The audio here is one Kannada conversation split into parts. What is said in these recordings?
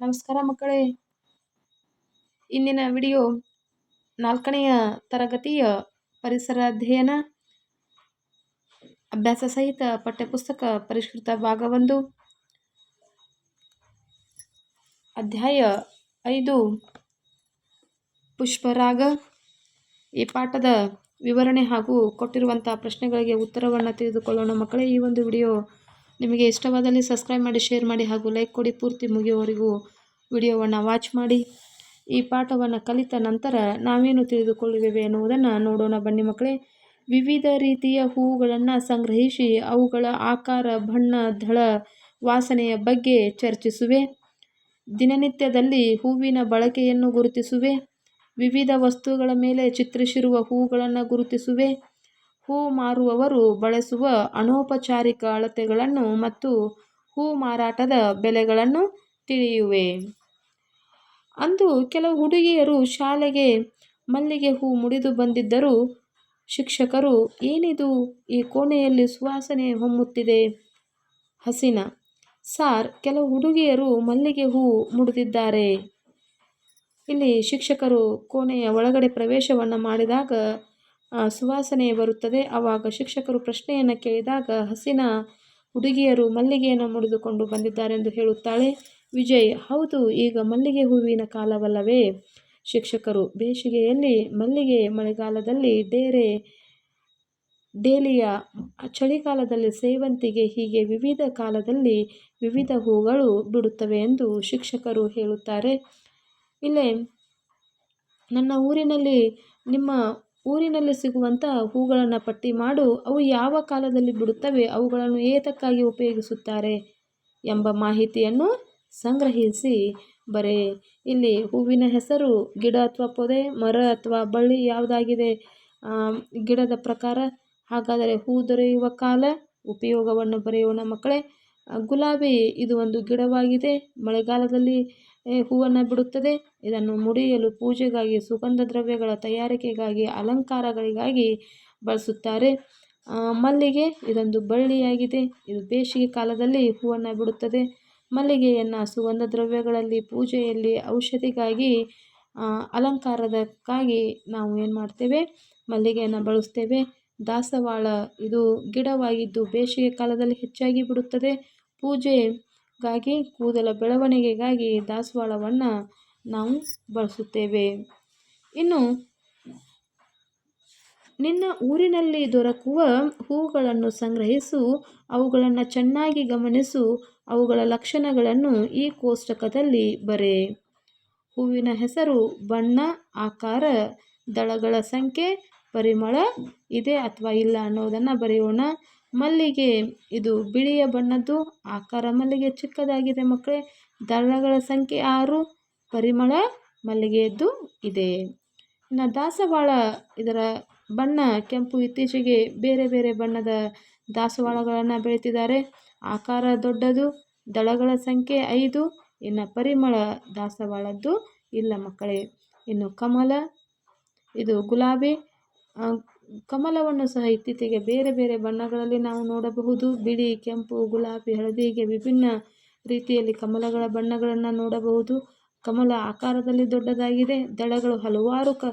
ನಮಸ್ಕಾರ ಮಕ್ಕಳೇ. ಇಂದಿನ ವಿಡಿಯೋ ನಾಲ್ಕನೆಯ ತರಗತಿಯ ಪರಿಸರ ಅಧ್ಯಯನ. ಅಭ್ಯಾಸ ಸಹಿತ ಪಠ್ಯಪುಸ್ತಕ ಪರಿಷ್ಕೃತ ಭಾಗ ಒಂದು ಅಧ್ಯಾಯ ಐದು. ಪುಷ್ಪರಾಗ. ಈ ಪಾಠದ ವಿವರಣೆ ಹಾಗೂ ಕೊಟ್ಟಿರುವಂಥ ಪ್ರಶ್ನೆಗಳಿಗೆ ಉತ್ತರವನ್ನು ತಿಳಿದುಕೊಳ್ಳೋಣ ಮಕ್ಕಳೇ. ಈ ಒಂದು ವಿಡಿಯೋ ನಿಮಗೆ ಇಷ್ಟವಾದಲ್ಲಿ ಸಬ್ಸ್ಕ್ರೈಬ್ ಮಾಡಿ, ಶೇರ್ ಮಾಡಿ ಹಾಗೂ ಲೈಕ್ ಕೊಡಿ. ಪೂರ್ತಿ ಮುಗಿಯುವವರೆಗೂ ವಿಡಿಯೋವನ್ನು ವಾಚ್ ಮಾಡಿ. ಈ ಪಾಠವನ್ನು ಕಲಿತ ನಂತರ ನಾವೇನು ತಿಳಿದುಕೊಳ್ಳುತ್ತೇವೆ ಎನ್ನುವುದನ್ನು ನೋಡೋಣ. ಬನ್ನಿ ಮಕ್ಕಳೇ, ವಿವಿಧ ರೀತಿಯ ಹೂವುಗಳನ್ನು ಸಂಗ್ರಹಿಸಿ ಅವುಗಳ ಆಕಾರ, ಬಣ್ಣ, ದಳ, ವಾಸನೆಯ ಬಗ್ಗೆ ಚರ್ಚಿಸುವೆ. ದಿನನಿತ್ಯದಲ್ಲಿ ಹೂವಿನ ಬಳಕೆಯನ್ನು ಗುರುತಿಸುವೆ. ವಿವಿಧ ವಸ್ತುಗಳ ಮೇಲೆ ಚಿತ್ರಿಸಿರುವ ಹೂಗಳನ್ನು ಗುರುತಿಸುವೆ. ಹೂ ಮಾರುವವರು ಬಳಸುವ ಅನೌಪಚಾರಿಕ ಅಳತೆಗಳನ್ನು ಮತ್ತು ಹೂ ಮಾರಾಟದ ಬೆಲೆಗಳನ್ನು ತಿಳಿಯುವೆ. ಅಂದು ಕೆಲವು ಹುಡುಗಿಯರು ಶಾಲೆಗೆ ಮಲ್ಲಿಗೆ ಹೂ ಮುಡಿದು ಬಂದಿದ್ದರು ಶಿಕ್ಷಕರು, ಏನಿದು ಈ ಕೋಣೆಯಲ್ಲಿ ಸುವಾಸನೆ ಹೊಮ್ಮುತ್ತಿದೆ? ಹಸಿನ, ಸಾರ್, ಕೆಲವು ಹುಡುಗಿಯರು ಮಲ್ಲಿಗೆ ಹೂ ಮುಡಿದಿದ್ದಾರೆ. ಇಲ್ಲಿ ಶಿಕ್ಷಕರು ಕೋಣೆಯ ಒಳಗಡೆ ಪ್ರವೇಶವನ್ನು ಮಾಡಿದಾಗ ಸುವಾಸನೆ ಬರುತ್ತದೆ. ಆವಾಗ ಶಿಕ್ಷಕರು ಪ್ರಶ್ನೆಯನ್ನು ಕೇಳಿದಾಗ ಹಸಿನ ಹುಡುಗಿಯರು ಮಲ್ಲಿಗೆಯನ್ನು ಮುಡಿದುಕೊಂಡು ಬಂದಿದ್ದಾರೆ ಎಂದು ಹೇಳುತ್ತಾಳೆ. ವಿಜಯ್, ಹೌದು, ಈಗ ಮಲ್ಲಿಗೆ ಹೂವಿನ ಕಾಲವಲ್ಲವೇ? ಶಿಕ್ಷಕರು, ಬೇಸಿಗೆಯಲ್ಲಿ ಮಲ್ಲಿಗೆ ಮಳೆಗಾಲದಲ್ಲಿ ಡೇರೆ, ಡೇಲಿಯ ಚಳಿಗಾಲದಲ್ಲಿ ಸೇವಂತಿಗೆ, ಹೀಗೆ ವಿವಿಧ ಕಾಲದಲ್ಲಿ ವಿವಿಧ ಹೂಗಳು ಬಿಡುತ್ತವೆ ಎಂದು ಶಿಕ್ಷಕರು ಹೇಳುತ್ತಾರೆ. ಇಲ್ಲೇ, ನನ್ನ ಊರಿನಲ್ಲಿ ನಿಮ್ಮ ಊರಿನಲ್ಲಿ ಸಿಗುವಂಥ ಹೂಗಳನ್ನು ಪಟ್ಟಿ ಮಾಡು. ಅವು ಯಾವ ಕಾಲದಲ್ಲಿ ಬಿಡುತ್ತವೆ, ಅವುಗಳನ್ನು ಏತಕ್ಕಾಗಿ ಉಪಯೋಗಿಸುತ್ತಾರೆ ಎಂಬ ಮಾಹಿತಿಯನ್ನು ಸಂಗ್ರಹಿಸಿ ಬರೆ. ಇಲ್ಲಿ ಹೂವಿನ ಹೆಸರು, ಗಿಡ ಅಥವಾ ಪೊದೆ, ಮರ ಅಥವಾ ಬಳ್ಳಿ ಯಾವುದಾಗಿದೆ? ಗಿಡದ ಪ್ರಕಾರ ಹಾಗಾದರೆ ಹೂ ದೊರೆಯುವ ಕಾಲ, ಉಪಯೋಗವನ್ನು ಬರೆಯೋಣ ಮಕ್ಕಳೇ. ಗುಲಾಬಿ, ಇದು ಒಂದು ಗಿಡವಾಗಿದೆ. ಮಳೆಗಾಲದಲ್ಲಿ ಹೂವನ್ನು ಬಿಡುತ್ತದೆ. ಇದನ್ನು ಮುಡಿಯಲು ಪೂಜೆಗಾಗಿ, ಸುಗಂಧ ದ್ರವ್ಯಗಳ ತಯಾರಿಕೆಗಾಗಿ, ಅಲಂಕಾರಗಳಿಗಾಗಿ ಬಳಸುತ್ತಾರೆ. ಮಲ್ಲಿಗೆ ಇದೊಂದು ಬಳ್ಳಿಯಾಗಿದೆ. ಇದು ಬೇಸಿಗೆ ಕಾಲದಲ್ಲಿ ಹೂವನ್ನು ಬಿಡುತ್ತದೆ. ಮಲ್ಲಿಗೆಯನ್ನು ಸುಗಂಧ ದ್ರವ್ಯಗಳಲ್ಲಿ, ಪೂಜೆಯಲ್ಲಿ, ಔಷಧಿಗಾಗಿ ಅಲಂಕಾರದಕ್ಕಾಗಿ ನಾವು ಏನು ಮಾಡ್ತೇವೆ? ಮಲ್ಲಿಗೆಯನ್ನು ಬಳಸ್ತೇವೆ. ದಾಸವಾಳ ಇದು ಗಿಡವಾಗಿದ್ದು ಬೇಸಿಗೆ ಕಾಲದಲ್ಲಿ ಹೆಚ್ಚಾಗಿ ಬಿಡುತ್ತದೆ. ಪೂಜೆಗಾಗಿ ಕೂದಲ ಬೆಳವಣಿಗೆಗಾಗಿ ದಾಸವಾಳವನ್ನು ನಾವು ಬಳಸುತ್ತೇವೆ. ಇನ್ನು, ನಿನ್ನ ಊರಿನಲ್ಲಿ ದೊರಕುವ ಹೂಗಳನ್ನು ಸಂಗ್ರಹಿಸು, ಅವುಗಳನ್ನು ಚೆನ್ನಾಗಿ ಗಮನಿಸು, ಅವುಗಳ ಲಕ್ಷಣಗಳನ್ನು ಈ ಕೋಷ್ಟಕದಲ್ಲಿ ಬರೆ. ಹೂವಿನ ಹೆಸರು ಬಣ್ಣ, ಆಕಾರ, ದಳಗಳ ಸಂಖ್ಯೆ, ಪರಿಮಳ ಇದೆ ಅಥವಾ ಇಲ್ಲ ಅನ್ನೋದನ್ನು ಬರೆಯೋಣ. ಮಲ್ಲಿಗೆ. ಇದು ಬಿಳಿಯ ಬಣ್ಣದ್ದು, ಆಕಾರ ಮಲ್ಲಿಗೆ ಚಿಕ್ಕದಾಗಿದೆ ಮಕ್ಕಳೇ. ದಳಗಳ ಸಂಖ್ಯೆ ಆರು, ಪರಿಮಳ ಮಲ್ಲಿಗೆಯದ್ದು ಇದೆ. ಇನ್ನು ದಾಸವಾಳ, ಇದರ ಬಣ್ಣ ಕೆಂಪು. ಇತ್ತೀಚೆಗೆ ಬೇರೆ ಬೇರೆ ಬಣ್ಣದ ದಾಸವಾಳಗಳನ್ನು ಬೆಳೀತಿದ್ದಾರೆ. ಆಕಾರ ದೊಡ್ಡದು, ದಳಗಳ ಸಂಖ್ಯೆ ಐದು. ಇನ್ನು ಪರಿಮಳ ದಾಸವಾಳದ್ದು ಇಲ್ಲ ಮಕ್ಕಳೇ. ಇನ್ನು ಕಮಲ, ಇದು ಗುಲಾಬಿ ಕಮಲವನ್ನು ಸಹ ಇತ್ತೀಚೆಗೆ ಬೇರೆ ಬೇರೆ ಬಣ್ಣಗಳಲ್ಲಿ ನಾವು ನೋಡಬಹುದು. ಬಿಳಿ, ಕೆಂಪು, ಗುಲಾಬಿ ಹಳದಿಗೆ ವಿಭಿನ್ನ ರೀತಿಯಲ್ಲಿ ಕಮಲಗಳ ಬಣ್ಣಗಳನ್ನು ನೋಡಬಹುದು. ಕಮಲ ಆಕಾರದಲ್ಲಿ ದೊಡ್ಡದಾಗಿದೆ. ದಳಗಳು ಹಲವಾರು ಕ,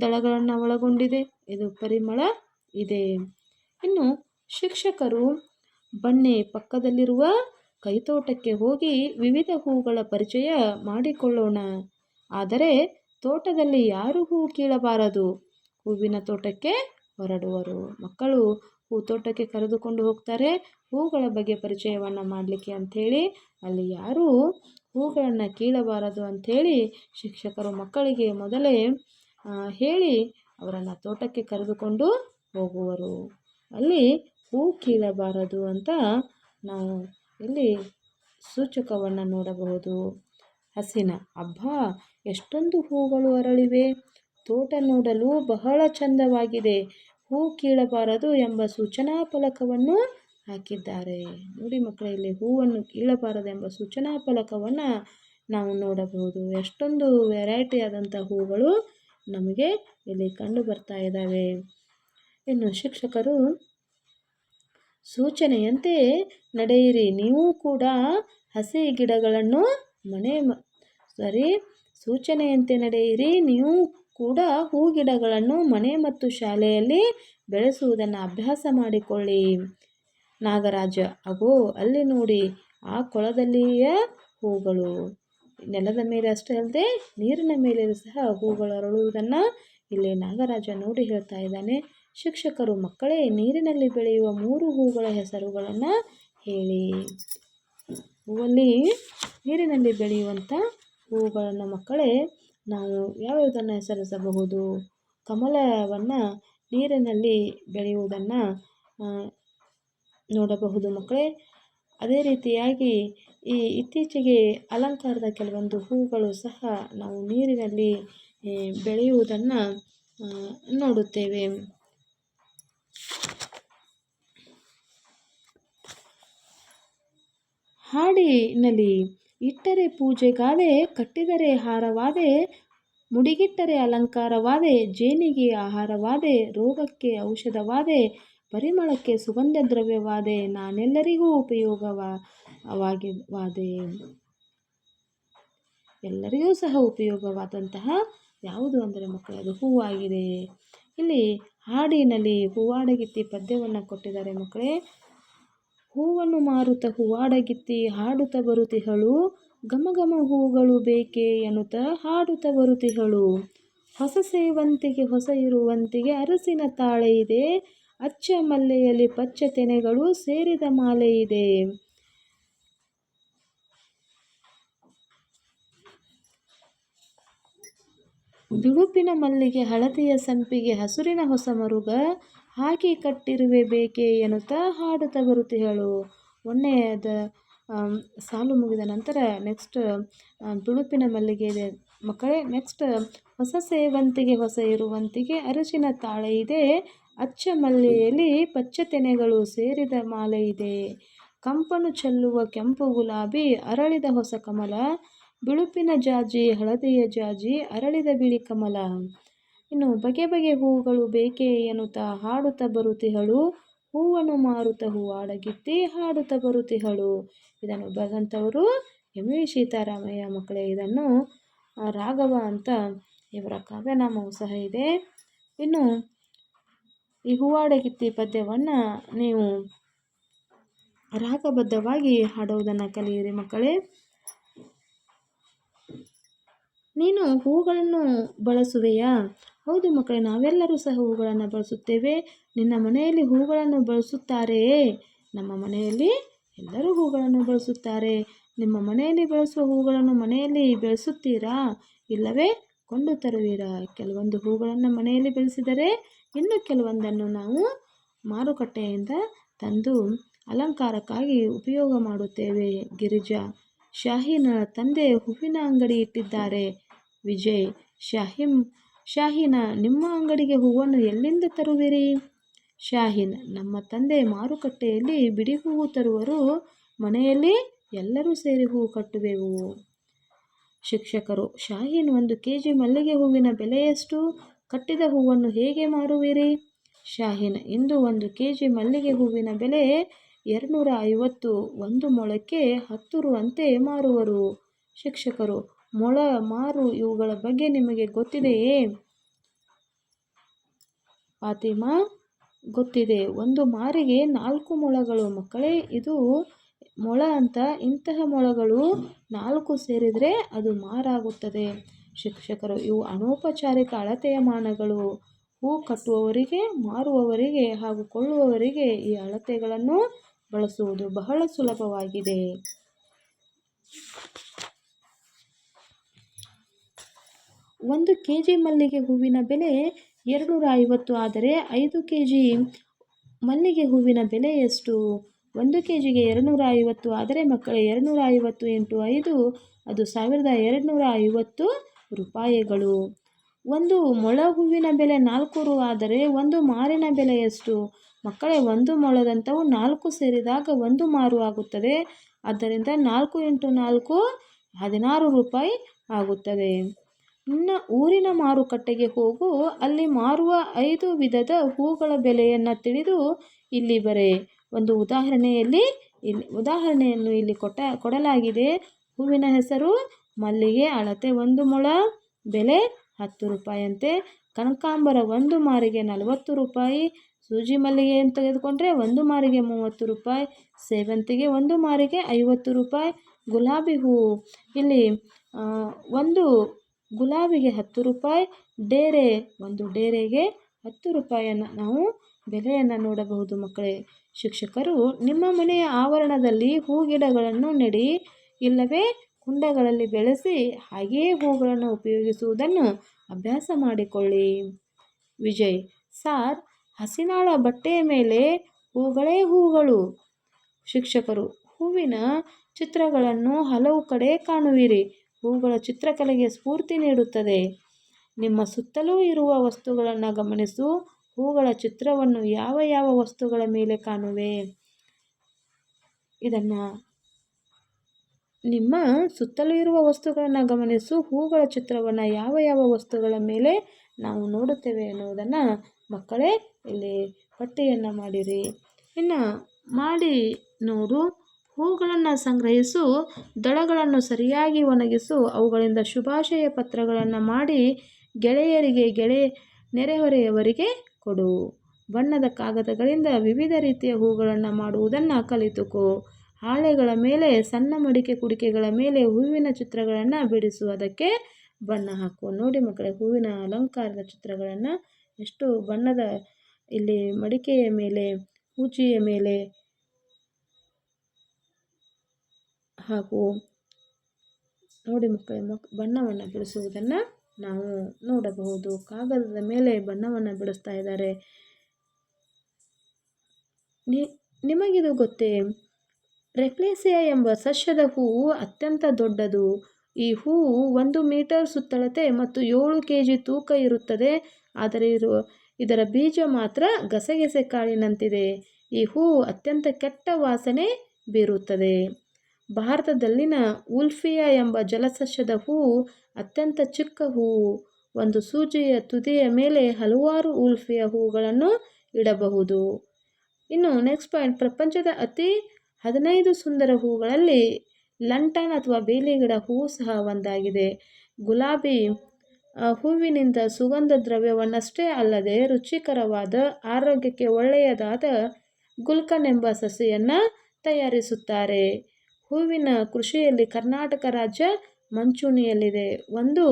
ದಳಗಳನ್ನು ಒಳಗೊಂಡಿದೆ. ಇದು ಪರಿಮಳ ಇದೆ. ಇನ್ನು ಶಿಕ್ಷಕರು ಬನ್ನಿ ಪಕ್ಕದಲ್ಲಿರುವ ಕೈತೋಟಕ್ಕೆ ಹೋಗಿ ವಿವಿಧ ಹೂಗಳ ಪರಿಚಯ ಮಾಡಿಕೊಳ್ಳೋಣ. ಆದರೆ ತೋಟದಲ್ಲಿ ಯಾರು ಹೂ ಕೀಳಬಾರದು? ಹೂವಿನ ತೋಟಕ್ಕೆ ಹೊರಡುವರು. ಮಕ್ಕಳು ಹೂ ತೋಟಕ್ಕೆ ಕರೆದುಕೊಂಡು ಹೋಗ್ತಾರೆ. ಹೂಗಳ ಬಗ್ಗೆ ಪರಿಚಯವನ್ನು ಮಾಡಲಿಕ್ಕೆ ಅಂಥೇಳಿ ಅಲ್ಲಿ ಯಾರೂ ಹೂಗಳನ್ನು ಕೀಳಬಾರದು ಅಂಥೇಳಿ ಶಿಕ್ಷಕರು ಮಕ್ಕಳಿಗೆ ಮೊದಲೇ ಹೇಳಿ ಅವರನ್ನು ತೋಟಕ್ಕೆ ಕರೆದುಕೊಂಡು ಹೋಗುವರು. ಅಲ್ಲಿ ಹೂ ಕೀಳಬಾರದು ಅಂತ ನಾವು ಇಲ್ಲಿ ಸೂಚಕವನ್ನು ನೋಡಬಹುದು. ಹಸಿನ ಹಬ್ಬ ಎಷ್ಟೊಂದು ಹೂಗಳು ಅರಳಿವೆ. ತೋಟ ನೋಡಲು ಬಹಳ ಚಂದವಾಗಿದೆ. ಹೂ ಕೀಳಬಾರದು ಎಂಬ ಸೂಚನಾ ಫಲಕವನ್ನು ಹಾಕಿದ್ದಾರೆ. ನೋಡಿ ಮಕ್ಕಳೇ, ಇಲ್ಲಿ ಹೂವನ್ನು ಕೀಳಬಾರದೆಂಬ ಸೂಚನಾ ಫಲಕವನ್ನು ನಾವು ನೋಡಬಹುದು. ಎಷ್ಟೊಂದು ವೆರೈಟಿ ಆದಂಥ ಹೂಗಳು ನಮಗೆ ಇಲ್ಲಿ ಕಂಡು ಬರ್ತಾ ಇದ್ದಾವೆ. ಇನ್ನು ಶಿಕ್ಷಕರು, ಸೂಚನೆಯಂತೆ ನಡೆಯಿರಿ. ನೀವು ಕೂಡ ಹಸಿ ಗಿಡಗಳನ್ನು ಮನೆ ಸರಿ, ಸೂಚನೆಯಂತೆ ನಡೆಯಿರಿ. ನೀವು ಕೂಡ ಹೂ ಗಿಡಗಳನ್ನು ಮನೆ ಮತ್ತು ಶಾಲೆಯಲ್ಲಿ ಬೆಳೆಸುವುದನ್ನು ಅಭ್ಯಾಸ ಮಾಡಿಕೊಳ್ಳಿ. ನಾಗರಾಜ, ಅಗೋ, ಅಲ್ಲಿ ನೋಡಿ, ಆ ಕೊಳದಲ್ಲಿಯ ಹೂಗಳು. ನೆಲದ ಮೇಲೆ ಅಷ್ಟೇ ಅಲ್ಲದೆ ನೀರಿನ ಮೇಲೆ ಸಹ ಹೂಗಳು ಅರಳುವುದನ್ನು ಇಲ್ಲಿ ನಾಗರಾಜ ನೋಡಿ ಹೇಳ್ತಾ ಇದ್ದಾನೆ. ಶಿಕ್ಷಕರು, ಮಕ್ಕಳೇ, ನೀರಿನಲ್ಲಿ ಬೆಳೆಯುವ ಮೂರು ಹೂಗಳ ಹೆಸರುಗಳನ್ನು ಹೇಳಿ. ಹೂವಲ್ಲಿ ನೀರಿನಲ್ಲಿ ಬೆಳೆಯುವಂಥ ಹೂಗಳನ್ನು ಮಕ್ಕಳೇ ನಾವು ಯಾವ್ಯಾವುದನ್ನು ಹೆಸರಿಸಬಹುದು? ಕಮಲವನ್ನು ನೀರಿನಲ್ಲಿ ಬೆಳೆಯುವುದನ್ನು ನೋಡಬಹುದು ಮಕ್ಕಳೇ. ಅದೇ ರೀತಿಯಾಗಿ ಈ ಇತ್ತೀಚೆಗೆ ಅಲಂಕಾರದ ಕೆಲವೊಂದು ಹೂಗಳು ಸಹ ನಾವು ನೀರಿನಲ್ಲಿ ಬೆಳೆಯುವುದನ್ನು ನೋಡುತ್ತೇವೆ. ಹಾಡಿನಲ್ಲಿ ಇಟ್ಟರೆ ಪೂಜೆಗಾದೆ, ಕಟ್ಟಿದರೆ ಹಾರವಾದೆ ಮುಡಿಗಿಟ್ಟರೆ ಅಲಂಕಾರವಾದೆ, ಜೇನಿಗೆ ಆಹಾರವಾದೆ, ರೋಗಕ್ಕೆ ಔಷಧವಾದೆ, ಪರಿಮಳಕ್ಕೆ ಸುಗಂಧ ದ್ರವ್ಯವಾದೆ, ನಾನೆಲ್ಲರಿಗೂ ಉಪಯೋಗವಾಗಿವಾದೆ. ಎಲ್ಲರಿಗೂ ಸಹ ಉಪಯೋಗವಾದಂತಹ ಯಾವುದು ಅಂದರೆ ಮಕ್ಕಳೇ, ಅದು ಹೂವಾಗಿದೆ. ಇಲ್ಲಿ ಹಾಡಿನಲ್ಲಿ ಹೂವಾಡಗಿತ್ತಿ ಪದ್ಯವನ್ನು ಕೊಟ್ಟಿದ್ದಾರೆ ಮಕ್ಕಳೇ. ಹೂವನ್ನು ಮಾರುತ ಹೂವಾಡಗಿತ್ತಿ ಹಾಡುತ್ತ ಬರುತಿಹಳು ಘಮ ಘಮ ಹೂಗಳು ಬೇಕೆ ಎನ್ನುತ್ತ ಹಾಡುತ್ತ ಬರುತಿಹಳು ಹೊಸ ಸೇವಂತಿಗೆ ಹೊಸ ಇರುವಂತಿಗೆ ಅರಸಿನ ತಾಳೆ ಇದೆ. ಅಚ್ಚ ಮಲ್ಲೆಯಲ್ಲಿ ಪಚ್ಚ ತೆನೆಗಳು ಸೇರಿದ ಮಾಲೆ ಇದೆ. ಬಿಳುಪಿನ ಮಲ್ಲಿಗೆ ಹಳದಿಯ ಸಂಪಿಗೆ ಹಸುರಿನ ಹೊಸ ಮರುಗ. ಹಾಕಿ ಕಟ್ಟಿರುವೆ ಬೇಕೆ ಎನ್ನುತ್ತಾ ಹಾಡುತ್ತಾ ಬರುತ್ತಿಹಳು ಒಳ್ಳೆಯದ ಸಾಲು ಮುಗಿದ ನಂತರ ನೆಕ್ಸ್ಟ್ ತುಳುಪಿನ ಮಲ್ಲಿಗೆ ಇದೆ. ಮಕ್ಕಳೇ ನೆಕ್ಸ್ಟ್ ಹೊಸ ಸೇವಂತಿಗೆ ಹೊಸ ಇರುವಂತಿಗೆ ಅರಸಿನ ತಾಳೆ ಇದೆ. ಅಚ್ಚ ಮಲ್ಲೆಯಲ್ಲಿ ಪಚ್ಚ ತೆನೆಗಳು ಸೇರಿದ ಮಾಲೆ ಇದೆ. ಕಂಪನು ಚೆಲ್ಲುವ ಕೆಂಪು ಗುಲಾಬಿ, ಅರಳಿದ ಹೊಸ ಕಮಲ, ಬಿಳುಪಿನ ಜಾಜಿ, ಹಳದಿಯ ಜಾಜಿ, ಅರಳಿದ ಬಿಳಿ ಕಮಲ. ಇನ್ನು ಬಗೆ ಬಗೆ ಹೂಗಳು ಬೇಕೇ ಎನ್ನುತ್ತಾ ಹಾಡುತ್ತಾ ಬರುತ್ತಿಹಳು. ಹೂವನ್ನು ಮಾರುತ್ತ ಹೂವಾಡಗಿತ್ತಿ ಹಾಡುತ್ತಾ ಬರುತ್ತಿಹಳು. ಇದನ್ನು ಬರೆದಂಥವರು ಎಂ ವಿ ಸೀತಾರಾಮಯ್ಯ ಮಕ್ಕಳೇ, ಇದನ್ನು ರಾಘವ ಅಂತ ಇವರ ಕಾವ್ಯನಾಮವು ಸಹ ಇದೆ. ಇನ್ನು ಈ ಹೂವಾಡಗಿತ್ತಿ ಪದ್ಯವನ್ನು ನೀವು ರಾಗಬದ್ಧವಾಗಿ ಹಾಡುವುದನ್ನು ಕಲಿಯಿರಿ ಮಕ್ಕಳೇ. ನೀನು ಹೂಗಳನ್ನು ಬಳಸುವೆಯಾ? ಹೌದು ಮಕ್ಕಳೇ, ನಾವೆಲ್ಲರೂ ಸಹ ಹೂಗಳನ್ನು ಬಳಸುತ್ತೇವೆ. ನಿನ್ನ ಮನೆಯಲ್ಲಿ ಹೂಗಳನ್ನು ಬಳಸುತ್ತಾರೆಯೇ ನಮ್ಮ ಮನೆಯಲ್ಲಿ ಎಲ್ಲರೂ ಹೂಗಳನ್ನು ಬಳಸುತ್ತಾರೆ. ನಿಮ್ಮ ಮನೆಯಲ್ಲಿ ಬಳಸುವ ಹೂಗಳನ್ನು ಮನೆಯಲ್ಲಿ ಬೆಳೆಸುತ್ತೀರಾ? ಇಲ್ಲವೇ, ಕೊಂಡು ತರುವೀರಾ? ಕೆಲವೊಂದು ಹೂಗಳನ್ನು ಮನೆಯಲ್ಲಿ ಬೆಳೆಸಿದರೆ ಇನ್ನು ಕೆಲವೊಂದನ್ನು ನಾವು ಮಾರುಕಟ್ಟೆಯಿಂದ ತಂದು ಅಲಂಕಾರಕ್ಕಾಗಿ ಉಪಯೋಗ ಮಾಡುತ್ತೇವೆ. ಗಿರಿಜಾ ಶಾಹಿನ ತಂದೆ ಹೂವಿನ ಅಂಗಡಿ ಇಟ್ಟಿದ್ದಾರೆ. ವಿಜಯ್ ಶಾಹಿಮ್ ಶಾಹೀನ, ನಿಮ್ಮ ಅಂಗಡಿಗೆ ಹೂವನ್ನು ಎಲ್ಲಿಂದ ತರುವಿರಿ? ಶಾಹೀನ್, ನಮ್ಮ ತಂದೆ ಮಾರುಕಟ್ಟೆಯಲ್ಲಿ ಬಿಡಿ ಹೂವು ತರುವರು, ಮನೆಯಲ್ಲಿ ಎಲ್ಲರೂ ಸೇರಿ ಹೂವು ಕಟ್ಟುವೆವು. ಶಿಕ್ಷಕರು, ಶಾಹೀನ್ ಒಂದು ಕೆ ಜಿ ಮಲ್ಲಿಗೆ ಹೂವಿನ ಬೆಲೆಯಷ್ಟು? ಕಟ್ಟಿದ ಹೂವನ್ನು ಹೇಗೆ ಮಾರುವಿರಿ? ಶಾಹೀನ್, ಇಂದು ಒಂದು ಕೆ ಜಿ ಮಲ್ಲಿಗೆ ಹೂವಿನ ಬೆಲೆ ಎರಡುನೂರ ಐವತ್ತು, ಒಂದು ಮೊಳಕ್ಕೆ ಹತ್ತು ರೂ ಅಂತೆ ಮಾರುವರು. ಶಿಕ್ಷಕರು ಮೊಳ ಮಾರು ಇವುಗಳ ಬಗ್ಗೆ ನಿಮಗೆ ಗೊತ್ತಿದೆಯೇ? ಫಾತಿಮಾ, ಗೊತ್ತಿದೆ. ಒಂದು ಮಾರಿಗೆ ನಾಲ್ಕು ಮೊಳಗಳು. ಮಕ್ಕಳೇ, ಇದು ಮೊಳ ಅಂತ ಇಂತಹ ಮೊಳಗಳು ನಾಲ್ಕು ಸೇರಿದರೆ ಅದು ಮಾರಾಗುತ್ತದೆ. ಶಿಕ್ಷಕರು, ಇವು ಅನೌಪಚಾರಿಕ ಅಳತೆಯ ಮಾನಗಳು ಹೂ ಕಟ್ಟುವವರಿಗೆ, ಮಾರುವವರಿಗೆ ಹಾಗೂ ಕೊಳ್ಳುವವರಿಗೆ ಈ ಅಳತೆಗಳನ್ನು ಬಳಸುವುದು ಬಹಳ ಸುಲಭವಾಗಿದೆ. ಒಂದು ಕೆ ಜಿ ಮಲ್ಲಿಗೆ ಹೂವಿನ ಬೆಲೆ ಎರಡುನೂರ ಐವತ್ತು ಆದರೆ ಐದು ಕೆ ಜಿ ಮಲ್ಲಿಗೆ ಹೂವಿನ ಬೆಲೆ ಎಷ್ಟು? ಒಂದು ಕೆ ಜಿಗೆ ಎರಡುನೂರ ಐವತ್ತು ಆದರೆ ಮಕ್ಕಳ ಎರಡುನೂರ ಐವತ್ತು ಎಂಟು ಐದು, ಅದು ಸಾವಿರದ ಎರಡುನೂರ ಐವತ್ತು ರೂಪಾಯಿಗಳು. ಒಂದು ಮೊಳ ಹೂವಿನ ಬೆಲೆ ನಾಲ್ಕು ರು ಆದರೆ ಒಂದು ಮಾರಿನ ಬೆಲೆ ಎಷ್ಟು? ಮಕ್ಕಳೇ, ಒಂದು ಮೊಳದಂಥವು ನಾಲ್ಕು ಸೇರಿದಾಗ ಒಂದು ಮಾರು ಆಗುತ್ತದೆ. ಆದ್ದರಿಂದ ನಾಲ್ಕು ಇಂಟು ನಾಲ್ಕು ಹದಿನಾರು ರೂಪಾಯಿ ಆಗುತ್ತದೆ. ಇನ್ನು ಊರಿನ ಮಾರುಕಟ್ಟೆಗೆ ಹೋಗು, ಅಲ್ಲಿ ಮಾರುವ ಐದು ವಿಧದ ಹೂಗಳ ಬೆಲೆಯನ್ನು ತಿಳಿದು ಇಲ್ಲಿ ಬರೆ. ಒಂದು ಉದಾಹರಣೆಯಲ್ಲಿ ಇಲ್ಲಿ, ಉದಾಹರಣೆಯನ್ನು ಇಲ್ಲಿ ಕೊಟ್ಟ, ಕೊಡಲಾಗಿದೆ. ಹೂವಿನ ಹೆಸರು ಮಲ್ಲಿಗೆ, ಅಳತೆ ಒಂದು ಮೊಳ, ಬೆಲೆ ಹತ್ತು ರೂಪಾಯಿಯಂತೆ ಕನಕಾಂಬರ ಒಂದು ಮಾರಿಗೆ ನಲವತ್ತು ರೂಪಾಯಿ. ಸೂಜಿ ಅಂತ ತೆಗೆದುಕೊಂಡ್ರೆ ಒಂದು ಮಾರಿಗೆ ಮೂವತ್ತು ರೂಪಾಯಿ. ಸೇವಂತಿಗೆ ಒಂದು ಮಾರಿಗೆ ಐವತ್ತು ರೂಪಾಯಿ. ಗುಲಾಬಿ ಹೂವು ಇಲ್ಲಿ ಒಂದು ಗುಲಾಬಿಗೆ ಹತ್ತು ರೂಪಾಯಿ, ಡೇರೆ, ಒಂದು ಡೇರೆಗೆ ಹತ್ತು ರೂಪಾಯಿಯನ್ನು ನಾವು ಬೆಲೆಯನ್ನು ನೋಡಬಹುದು ಮಕ್ಕಳೇ. ಶಿಕ್ಷಕರು, ನಿಮ್ಮ ಮನೆಯ ಆವರಣದಲ್ಲಿ ಹೂ ಗಿಡಗಳನ್ನು ನೆಡಿ, ಇಲ್ಲವೇ ಕುಂಡಗಳಲ್ಲಿ ಬೆಳೆಸಿ, ಹಾಗೆಯೇ ಹೂಗಳನ್ನು ಉಪಯೋಗಿಸುವುದನ್ನು ಅಭ್ಯಾಸ ಮಾಡಿಕೊಳ್ಳಿ. ವಿಜಯ್, ಸಾರ್, ಹಸಿನಾಳ ಬಟ್ಟೆಯ ಮೇಲೆ ಹೂಗಳೇ ಹೂಗಳು. ಶಿಕ್ಷಕರು, ಹೂವಿನ ಚಿತ್ರಗಳನ್ನು ಹಲವು ಕಡೆ ಕಾಣುವಿರಿ. ಹೂಗಳ ಚಿತ್ರಕಲೆಗೆ ಸ್ಫೂರ್ತಿ ನೀಡುತ್ತದೆ. ನಿಮ್ಮ ಸುತ್ತಲೂ ಇರುವ ವಸ್ತುಗಳನ್ನು ಗಮನಿಸು. ಹೂಗಳ ಚಿತ್ರವನ್ನು ಯಾವ ಯಾವ ವಸ್ತುಗಳ ಮೇಲೆ ಕಾಣುವೆ? ಇದನ್ನು ನಿಮ್ಮ ಸುತ್ತಲೂ ಇರುವ ವಸ್ತುಗಳನ್ನು ಗಮನಿಸು. ಹೂಗಳ ಚಿತ್ರವನ್ನು ಯಾವ ಯಾವ ವಸ್ತುಗಳ ಮೇಲೆ ನಾವು ನೋಡುತ್ತೇವೆ ಎನ್ನುವುದನ್ನು ಮಕ್ಕಳೇ ಇಲ್ಲಿ ಪಟ್ಟಿಯನ್ನು ಮಾಡಿರಿ. ಇನ್ನು ಮಾಡಿ ನೋಡು. ಹೂಗಳನ್ನು ಸಂಗ್ರಹಿಸು, ದಳಗಳನ್ನು ಸರಿಯಾಗಿ ಒಣಗಿಸು, ಅವುಗಳಿಂದ ಶುಭಾಶಯ ಪತ್ರಗಳನ್ನು ಮಾಡಿ ಗೆಳೆಯರಿಗೆ ಗೆಳೆ ನೆರೆಹೊರೆಯವರಿಗೆ ಕೊಡು. ಬಣ್ಣದ ಕಾಗದಗಳಿಂದ ವಿವಿಧ ರೀತಿಯ ಹೂಗಳನ್ನು ಮಾಡುವುದನ್ನು ಕಲಿತುಕೋ. ಹಾಳೆಗಳ ಮೇಲೆ, ಸಣ್ಣ ಮಡಿಕೆ ಕುಡಿಕೆಗಳ ಮೇಲೆ ಹೂವಿನ ಚಿತ್ರಗಳನ್ನು ಬಿಡಿಸು. ಅದಕ್ಕೆ ಬಣ್ಣ ಹಾಕು. ನೋಡಿ ಮಕ್ಕಳೇ, ಹೂವಿನ ಅಲಂಕಾರದ ಚಿತ್ರಗಳನ್ನು ಎಷ್ಟು ಬಣ್ಣದ ಇಲ್ಲಿ ಮಡಿಕೆಯ ಮೇಲೆ, ಹೂಚಿಯ ಮೇಲೆ ಹಾಗೂ ನೋಡಿ ಮುಖ ಮಕ್, ಬಣ್ಣವನ್ನು ಬಿಡಿಸುವುದನ್ನು ನಾವು ನೋಡಬಹುದು. ಕಾಗದದ ಮೇಲೆ ಬಣ್ಣವನ್ನು ಬಿಡಿಸ್ತಾ ಇದ್ದಾರೆ. ನಿಮಗಿದು ಗೊತ್ತೇ, ರೆಕ್ಲೇಸಿಯಾ ಎಂಬ ಸಸ್ಯದ ಹೂವು ಅತ್ಯಂತ ದೊಡ್ಡದು. ಈ ಹೂವು ಒಂದು ಮೀಟರ್ ಸುತ್ತಳತೆ ಮತ್ತು ಏಳು ಕೆ ಜಿ ತೂಕ ಇರುತ್ತದೆ. ಆದರೆ ಇರು, ಇದರ ಬೀಜ ಮಾತ್ರ ಗಸಗಸೆ ಕಾಳಿನಂತಿದೆ. ಈ ಹೂವು ಅತ್ಯಂತ ಕೆಟ್ಟ ವಾಸನೆ ಬೀರುತ್ತದೆ. ಭಾರತದಲ್ಲಿನ ಉಲ್ಫಿಯಾ ಎಂಬ ಜಲಸಸ್ಯದ ಹೂವು ಅತ್ಯಂತ ಚಿಕ್ಕ ಹೂವು ಒಂದು ಸೂಜಿಯ ತುದಿಯ ಮೇಲೆ ಹಲವಾರು ಉಲ್ಫಿಯ ಹೂಗಳನ್ನು ಇಡಬಹುದು. ಇನ್ನು ನೆಕ್ಸ್ಟ್ ಪಾಯಿಂಟ್ ಪ್ರಪಂಚದ ಅತಿ ಹದಿನೈದು ಸುಂದರ ಹೂಗಳಲ್ಲಿ ಲಂಟನ್ ಅಥವಾ ಬೇಲಿ ಗಿಡ ಹೂವು ಸಹ ಒಂದಾಗಿದೆ. ಗುಲಾಬಿ ಹೂವಿನಿಂದ ಸುಗಂಧ ದ್ರವ್ಯವನ್ನಷ್ಟೇ ಅಲ್ಲದೆ ರುಚಿಕರವಾದ, ಆರೋಗ್ಯಕ್ಕೆ ಒಳ್ಳೆಯದಾದ ಗುಲ್ಕನ್ ಎಂಬ ಸಸಿಯನ್ನು ತಯಾರಿಸುತ್ತಾರೆ. ಹೂವಿನ ಕೃಷಿಯಲ್ಲಿ ಕರ್ನಾಟಕ ರಾಜ್ಯ ಮಂಚೂಣಿಯಲ್ಲಿದೆ. ಒಂದು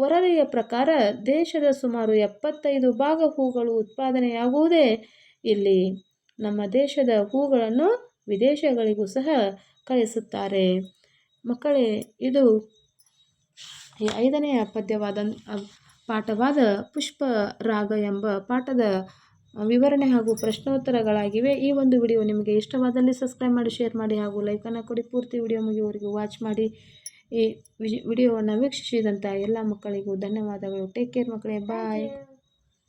ವರದಿಯ ಪ್ರಕಾರ ದೇಶದ ಸುಮಾರು ಎಪ್ಪತ್ತೈದು ಭಾಗ ಹೂಗಳು ಉತ್ಪಾದನೆಯಾಗುವುದೇ ಇಲ್ಲಿ. ನಮ್ಮ ದೇಶದ ಹೂಗಳನ್ನು ವಿದೇಶಗಳಿಗೂ ಸಹ ಕಳಿಸುತ್ತಾರೆ. ಮಕ್ಕಳೇ, ಇದು ಐದನೆಯ ಪದ್ಯವಾದ ಪಾಠವಾದ ಪುಷ್ಪ ರಾಗ ಎಂಬ ಪಾಠದ ವಿವರಣೆ ಹಾಗೂ ಪ್ರಶ್ನೋತ್ತರಗಳಾಗಿವೆ. ಈ ಒಂದು ವಿಡಿಯೋ ನಿಮಗೆ ಇಷ್ಟವಾದಲ್ಲಿ ಸಬ್ಸ್ಕ್ರೈಬ್ ಮಾಡಿ ಶೇರ್ ಮಾಡಿ ಹಾಗೂ ಲೈಕನ್ನು ಕೊಡಿ. ಪೂರ್ತಿ ವಿಡಿಯೋ ಮುಗಿಯುವವರೆಗೂ ವಾಚ್ ಮಾಡಿ. ಈ ವಿಡಿಯೋವನ್ನು ವೀಕ್ಷಿಸಿದಂಥ ಎಲ್ಲ ಮಕ್ಕಳಿಗೂ ಧನ್ಯವಾದಗಳು. ಟೇಕ್ ಕೇರ್ ಮಕ್ಕಳೇ. ಬಾಯ್